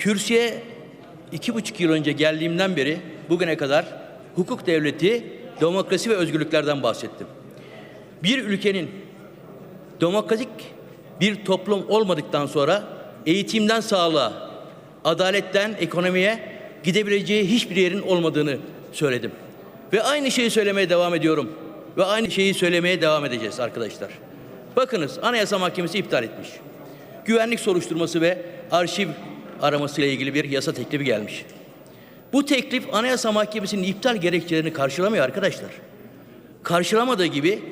Kürsüye iki buçuk yıl önce geldiğimden beri bugüne kadar hukuk devleti, demokrasi ve özgürlüklerden bahsettim. Bir ülkenin demokratik bir toplum olmadıktan sonra eğitimden sağlığa, adaletten ekonomiye gidebileceği hiçbir yerin olmadığını söyledim. Ve aynı şeyi söylemeye devam ediyorum. Ve aynı şeyi söylemeye devam edeceğiz arkadaşlar. Bakınız Anayasa Mahkemesi iptal etmiş. Güvenlik soruşturması ve arşiv araması ile ilgili bir yasa teklifi gelmiş. Bu teklif Anayasa Mahkemesi'nin iptal gerekçelerini karşılamıyor arkadaşlar. Karşılamadığı gibi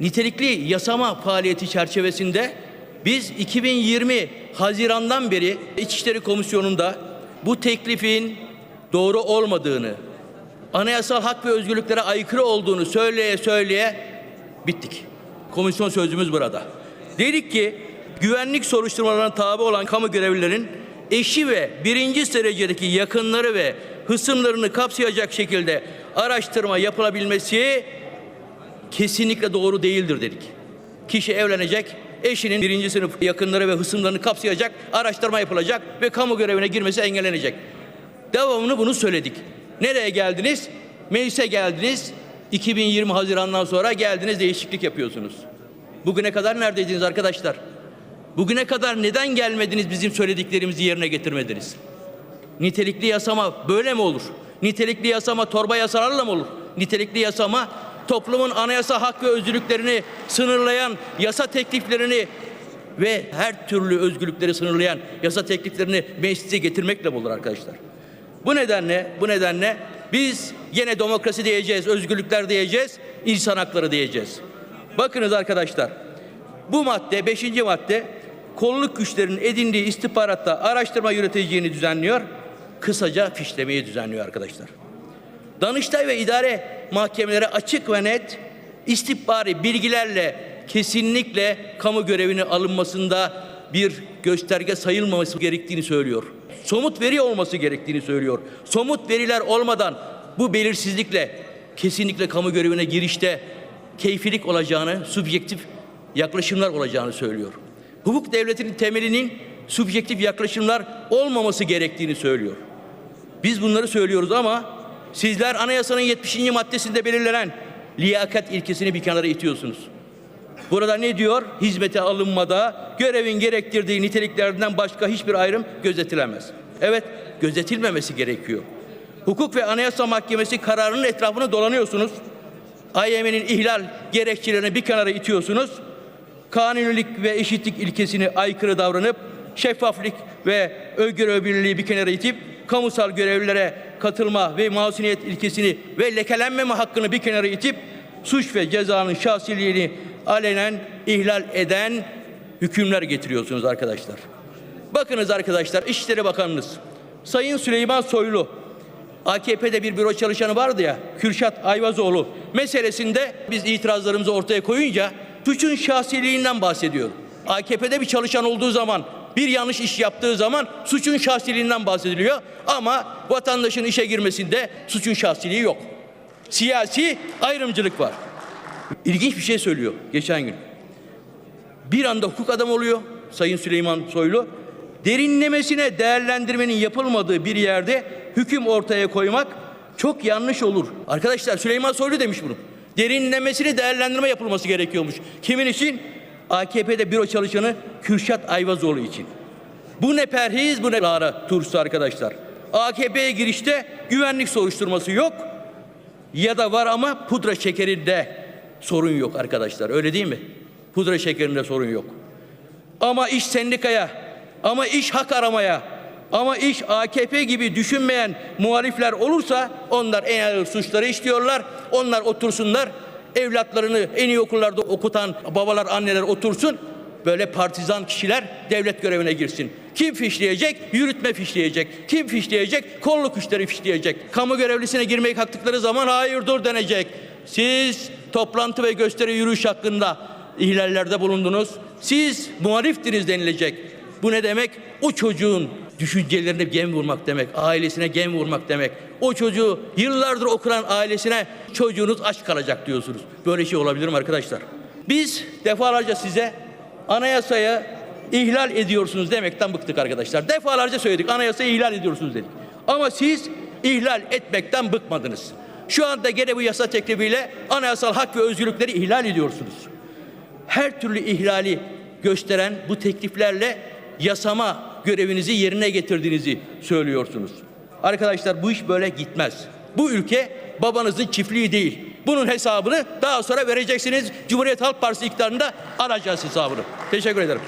nitelikli yasama faaliyeti çerçevesinde biz 2020 Haziran'dan beri İçişleri Komisyonu'nda bu teklifin doğru olmadığını, anayasal hak ve özgürlüklere aykırı olduğunu söyleye söyleye bittik. Komisyon sözümüz burada. Dedik ki güvenlik soruşturmalarına tabi olan kamu görevlilerin eşi ve birinci derecedeki yakınları ve hısımlarını kapsayacak şekilde araştırma yapılabilmesi kesinlikle doğru değildir dedik. Kişi evlenecek, eşinin birinci sınıf yakınları ve hısımlarını kapsayacak, araştırma yapılacak ve kamu görevine girmesi engellenecek. Devamını bunu söyledik. Nereye geldiniz? Meclise geldiniz. 2020 Haziran'dan sonra geldiniz değişiklik yapıyorsunuz. Bugüne kadar neredeydiniz arkadaşlar? Bugüne kadar neden gelmediniz bizim söylediklerimizi yerine getirmediniz? Nitelikli yasama böyle mi olur? Nitelikli yasama torba yasalarla mı olur? Nitelikli yasama toplumun anayasa hak ve özgürlüklerini sınırlayan yasa tekliflerini ve her türlü özgürlükleri sınırlayan yasa tekliflerini meclise getirmekle olur arkadaşlar? Bu nedenle bu nedenle biz yine demokrasi diyeceğiz, özgürlükler diyeceğiz, insan hakları diyeceğiz. Bakınız arkadaşlar. Bu madde, beşinci madde kolluk güçlerinin edindiği istihbaratta araştırma yürüteceğini düzenliyor. Kısaca fişlemeyi düzenliyor arkadaşlar. Danıştay ve idare mahkemeleri açık ve net istihbari bilgilerle kesinlikle kamu görevine alınmasında bir gösterge sayılmaması gerektiğini söylüyor. Somut veri olması gerektiğini söylüyor. Somut veriler olmadan bu belirsizlikle kesinlikle kamu görevine girişte keyfilik olacağını, subjektif yaklaşımlar olacağını söylüyor. Hukuk devletinin temelinin subjektif yaklaşımlar olmaması gerektiğini söylüyor. Biz bunları söylüyoruz ama sizler anayasanın 70. maddesinde belirlenen liyakat ilkesini bir kenara itiyorsunuz. Burada ne diyor? Hizmete alınmada görevin gerektirdiği niteliklerden başka hiçbir ayrım gözetilemez. Evet, gözetilmemesi gerekiyor. Hukuk ve Anayasa Mahkemesi kararının etrafını dolanıyorsunuz. AYM'nin ihlal gerekçelerini bir kenara itiyorsunuz. Kanunilik ve eşitlik ilkesini aykırı davranıp şeffaflık ve öngörü birliği bir kenara itip kamusal görevlilere katılma ve masumiyet ilkesini ve lekelenmeme hakkını bir kenara itip suç ve cezanın şahsiliğini alenen ihlal eden hükümler getiriyorsunuz arkadaşlar. Bakınız arkadaşlar İçişleri Bakanınız Sayın Süleyman Soylu AKP'de bir büro çalışanı vardı ya Kürşat Ayvazoğlu meselesinde biz itirazlarımızı ortaya koyunca suçun şahsiliğinden bahsediyor. AKP'de bir çalışan olduğu zaman bir yanlış iş yaptığı zaman suçun şahsiliğinden bahsediliyor ama vatandaşın işe girmesinde suçun şahsiliği yok. Siyasi ayrımcılık var. İlginç bir şey söylüyor geçen gün. Bir anda hukuk adamı oluyor Sayın Süleyman Soylu. Derinlemesine değerlendirmenin yapılmadığı bir yerde hüküm ortaya koymak çok yanlış olur. Arkadaşlar Süleyman Soylu demiş bunu. Derinlemesine değerlendirme yapılması gerekiyormuş. Kimin için? AKP'de büro çalışanı Kürşat Ayvazoğlu için. Bu ne perhiz bu ne lara turşusu arkadaşlar. AKP'ye girişte güvenlik soruşturması yok. Ya da var ama pudra şekerinde sorun yok arkadaşlar. Öyle değil mi? Pudra şekerinde sorun yok. Ama iş sendikaya, ama iş hak aramaya, ama iş AKP gibi düşünmeyen muhalifler olursa onlar en ağır suçları işliyorlar. Onlar otursunlar. Evlatlarını en iyi okullarda okutan babalar, anneler otursun. Böyle partizan kişiler devlet görevine girsin. Kim fişleyecek? Yürütme fişleyecek. Kim fişleyecek? Kolluk güçleri fişleyecek. Kamu görevlisine girmeye kalktıkları zaman hayır dur denecek. Siz toplantı ve gösteri yürüyüş hakkında ihlallerde bulundunuz. Siz muhaliftiniz denilecek. Bu ne demek? O çocuğun düşüncelerine gem vurmak demek, ailesine gem vurmak demek. O çocuğu yıllardır okuran ailesine çocuğunuz aç kalacak diyorsunuz. Böyle şey olabilir mi arkadaşlar? Biz defalarca size anayasaya ihlal ediyorsunuz demekten bıktık arkadaşlar. Defalarca söyledik anayasayı ihlal ediyorsunuz dedik. Ama siz ihlal etmekten bıkmadınız. Şu anda gene bu yasa teklifiyle anayasal hak ve özgürlükleri ihlal ediyorsunuz. Her türlü ihlali gösteren bu tekliflerle yasama görevinizi yerine getirdiğinizi söylüyorsunuz. Arkadaşlar bu iş böyle gitmez. Bu ülke babanızın çiftliği değil. Bunun hesabını daha sonra vereceksiniz. Cumhuriyet Halk Partisi iktidarında alacağız hesabını. Teşekkür ederim.